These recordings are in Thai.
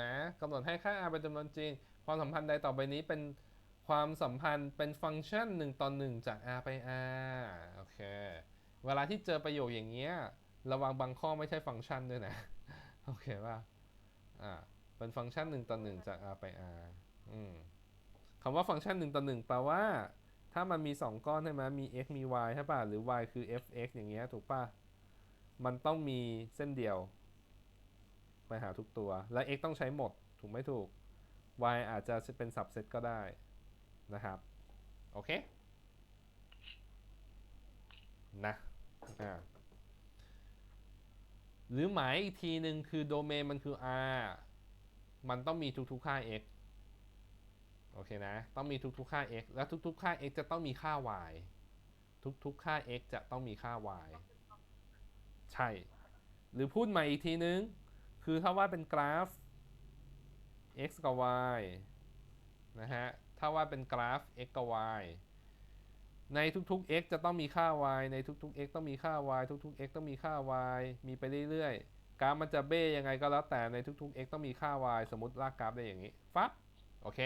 นะกำหนดให้ค่า r เป็นจำนวนจริง ความสัมพันธ์ใดต่อไปนี้เป็นความสัมพันธ์เป็นฟังก์ชัน1ต่อ1จาก r ไป r โอเค เวลาที่เจอประโยคอย่างเงี้ยระวังบางข้อไม่ใช่ฟังก์ชันด้วยนะ โอเคป่ะอ่าเป็นฟังก์ชัน1ต่อ1จาก r ไป r อืมคำว่าฟังก์ชัน1ต่อ1แปลว่า ถ้ามันมี 2 ก้อนใช่ไหมมี x มี y ใช่ป่ะหรือ y คือ f(x) อย่างเงี้ยถูกป่ะมันต้องมีเส้นเดียว ไปหาทุกตัว และ x ต้องใช้หมด ถูกไม่ถูก y อาจจะเป็น subset ก็ได้นะครับ โอเค นะอ่าหรือหมายอีกทีหนึ่งคือโดเมนมันคือ r มันต้องมีทุกๆค่า x โอเคนะ ต้องมีทุกๆค่า x แล้วทุกๆค่า x จะต้องมีค่า y ทุกๆค่า x จะต้องมีค่า y ใช่ หรือพูดใหม่อีกทีนึง คือถ้าว่าเป็นกราฟ x กับ y นะฮะ ถ้าว่าเป็นกราฟ x กับ y ในทุกๆ x จะต้องมีค่า y ในทุกๆ x ต้องมีค่า y ทุกๆ x ต้องมีค่า y มีไปเรื่อยๆ กราฟมันจะเบ้ยังไงก็แล้วแต่ในทุกๆ x ต้องมีค่า y สมมติลากกราฟได้อย่างนี้ฟับโอเค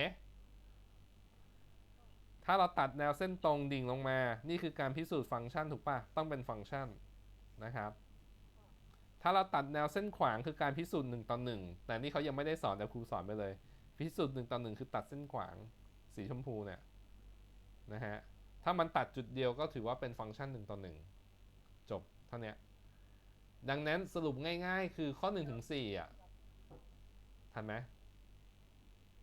ถ้าเราตัดแนวเส้นตรงดิ่งลงมา นี่คือการพิสูจน์ฟังก์ชันถูกปะต้องเป็นฟังก์ชันนะครับ ถ้าเราตัดแนวเส้นขวางคือการพิสูจน์1ต่อ1แต่นี่เขายังไม่ได้สอนแต่ครูสอนไปเลย พิสูจน์1ต่อ1คือตัดเส้นขวางสีชมพูเนี่ยนะฮะถ้ามันตัดจุดเดียวก็ถือว่าเป็นฟังก์ชัน1ต่อ1จบเท่านี้ดังนั้นสรุปง่ายๆ คือข้อ1ถึง4อะทันไหม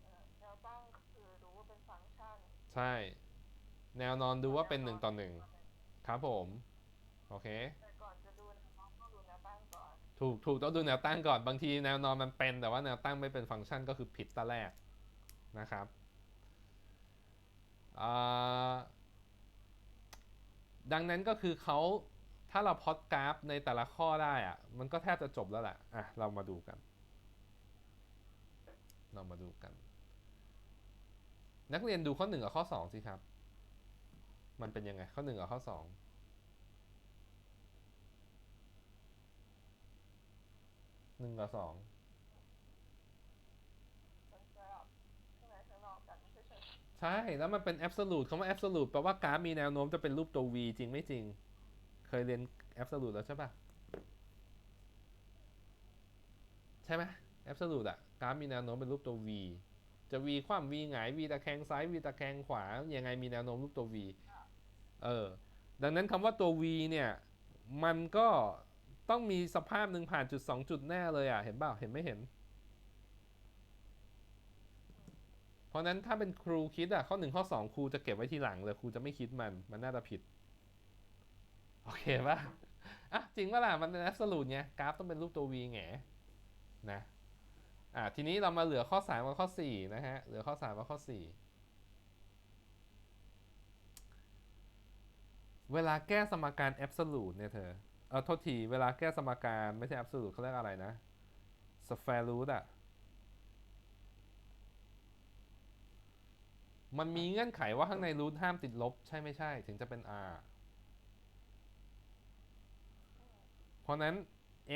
เอ่อแนวตั้งคือรู้ว่าเป็นฟังก์ชัน ใช่ แนวนอนดูว่าเป็น1ต่อ1ครับผม โอเค ถูกถูกต้องดูแนวตั้งก่อนบางทีแนวนอนมันเป็น แต่ว่าแนวตั้งไม่เป็นฟังก์ชันก็คือผิดตั้งแรกนะครับดังนั้นก็คือเขาถ้าเราพอดกราฟในแต่ละข้อได้อะมันก็แทบจะจบแล้วแหละอะเรามาดูกัน เรามาดูกัน นักเรียนดูข้อ 1 กับข้อ 2 สิครับ มันเป็นยังไงข้อ 1 กับข้อ 2 หนึ่งกับสองใช่ใช่ใช่ แล้วมันเป็น absolute คำว่า absolute แปลว่ากราฟมีแนวโน้มจะเป็นรูปตัว v จริงไม่จริง เคยเรียน absolute แล้วใช่ปะใช่ไหม absolute อะกราฟมีแนวโน้มเป็นรูปตัว v จะ v คว่ำ v หงาย v ตะแคงซ้าย v ตะแคงขวา ยังไงมีแนวโน้มรูปตัว v เออ ดังนั้นคำว่าตัว v เนี่ย มันก็ ต้องมีสภาพหนึ่งผ่านจุด2จุดแน่เลยอะ เห็นเปล่าเห็นไม่เห็น เพราะนั้นถ้าเป็นครูคิดอะ ข้อหนึ่งข้อสองครูจะเก็บไว้ทีหลังเลยครูจะไม่คิดมันมันน่าจะผิด โอเคป่ะอะจริงป่ะล่ะ มันเป็นแอบสูตไงกราฟต้องเป็นรูปตัว v แงนะอะทีนี้เรามาเหลือข้อ3กับข้อ4นะฮะเหลือข้อ3กับข้อ 4 เวลาแก้สมการ absolute เนี่ยเธอ เออโทษทีเวลาแก้สมการไม่ใช่ absolute เขาเรียกอะไรนะ square root อะมันมีเงื่อนไขว่าข้างในรูทห้ามติดลบ ใช่ไม่ใช่ ถึงจะเป็น r เพราะนั้น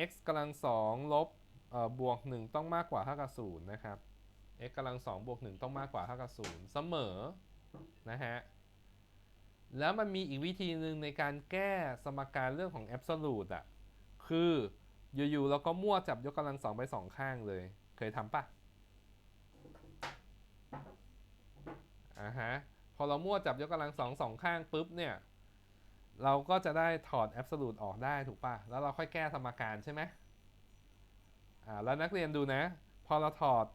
x กำลังสองลบเออบวก 1 ต้องมากกว่าเท่ากับ0นะครับ x กำลังสองบวก 1 ต้องมากกว่าเท่ากับ0เสมอ นะฮะ แล้วมันมีอีกวิธีหนึ่งในการแก้สมการเรื่องของ absolute อะคืออยู่ๆเราก็มั่วจับยกกำลังสองไปสองข้างเลย เคยทำปะอ่าฮะ พอเรามั่วจับยกกำลังสองสองข้างปุ๊บเนี่ย เราก็จะได้ถอด absolute ออกได้ถูกปะแล้วเราค่อยแก้สมการใช่ไหมอ่า แล้วนักเรียนดูนะ พอเราถอด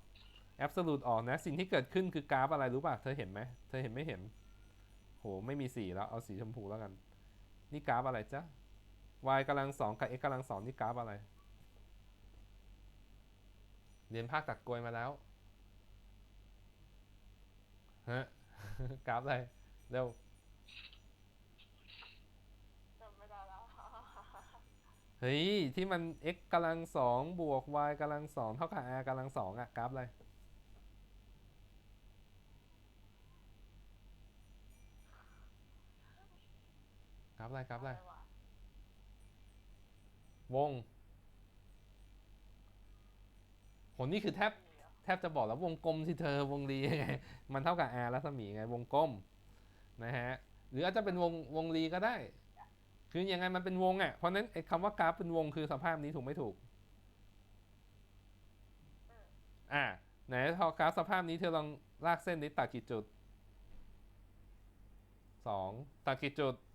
absolute ออกนะ สิ่งที่เกิดขึ้นคือกราฟอะไรรู้ปะเธอเห็นไหม เธอเห็นไม่เห็น โหไม่มีสีแล้วเอาสีชมพูแล้วกัน นี่กราฟอะไรจ๊ะ y กำลังสองกับ x กำลังสองนี่กราฟอะไร เรียนภาคตัดกลวยมาแล้วฮะกราฟอะไรเร็วจำไม่ได้แล้วเฮ้ย ที่มัน x กำลังสองบวก y กำลังสองเท่ากับ r กำลังสองอะกราฟอะไร กราฟอะไรกราฟอะไรวะวงโหนี่คือแทบสี่เหรอบจะบอกแล้ววงกลมสิเธอวงรียังไงมันเท่ากับ r รัศมีไงวงกลมนะฮะหรืออาจจะเป็นวงวงรีก็ได้ คือยังไงมันเป็นวงอะเพราะฉะนั้นไอ้คำว่ากราฟเป็นวงคือสภาพนี้ถูกไม่ถูกอะไหนพอกราฟสภาพนี้เธอลองลากเส้นนี้ตัดกี่จุดสองตัดกี่จุดโ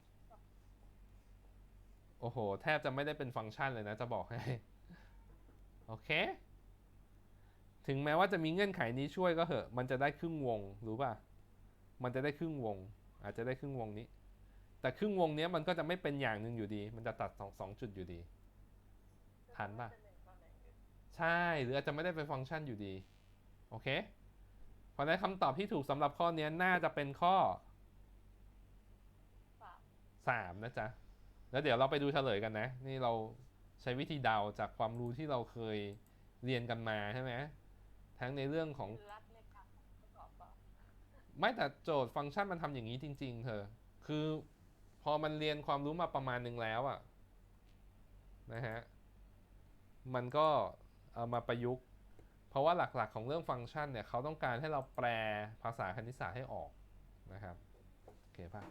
อ้โห แทบจะไม่ได้เป็นฟังก์ชันเลยนะจะบอกให้ โอเค ถึงแม้ว่าจะมีเงื่อนไขนี้ช่วยก็เหอะ มันจะได้ครึ่งวง รู้ป่ะ มันจะได้ครึ่งวง อาจจะได้ครึ่งวงนี้ แต่ครึ่งวงเนี้ยมันก็จะไม่เป็นอย่างหนึ่งอยู่ดี มันจะตัดสองสองจุดอยู่ดี ทันปะเป็นหนึ่งตอนไหนอยู่ใช่ หรืออาจจะไม่ได้เป็นฟังก์ชันอยู่ดี โอเค เพราะฉะนั้นคำตอบที่ถูกสำหรับข้อเนี้ยน่าจะเป็นข้อสาม3นะจ๊ะ แล้วเดี๋ยวเราไปดูเฉลยกันนะ นี่เราใช้วิธีเดาจากความรู้ที่เราเคยเรียนกันมาใช่ไหมทั้งในเรื่องของไม่แต่โจทย์ฟังก์ชันมันทำอย่างนี้จริง ๆ เธอ คือพอมันเรียนความรู้มาประมาณหนึ่งแล้วอะนะฮะ มันก็เอามาประยุกต์ เพราะว่าหลักๆของเรื่องฟังก์ชันเนี่ยเขาต้องการให้เราแปลภาษาคณิตศาสตร์ให้ออกนะครับ โอเคป่ะ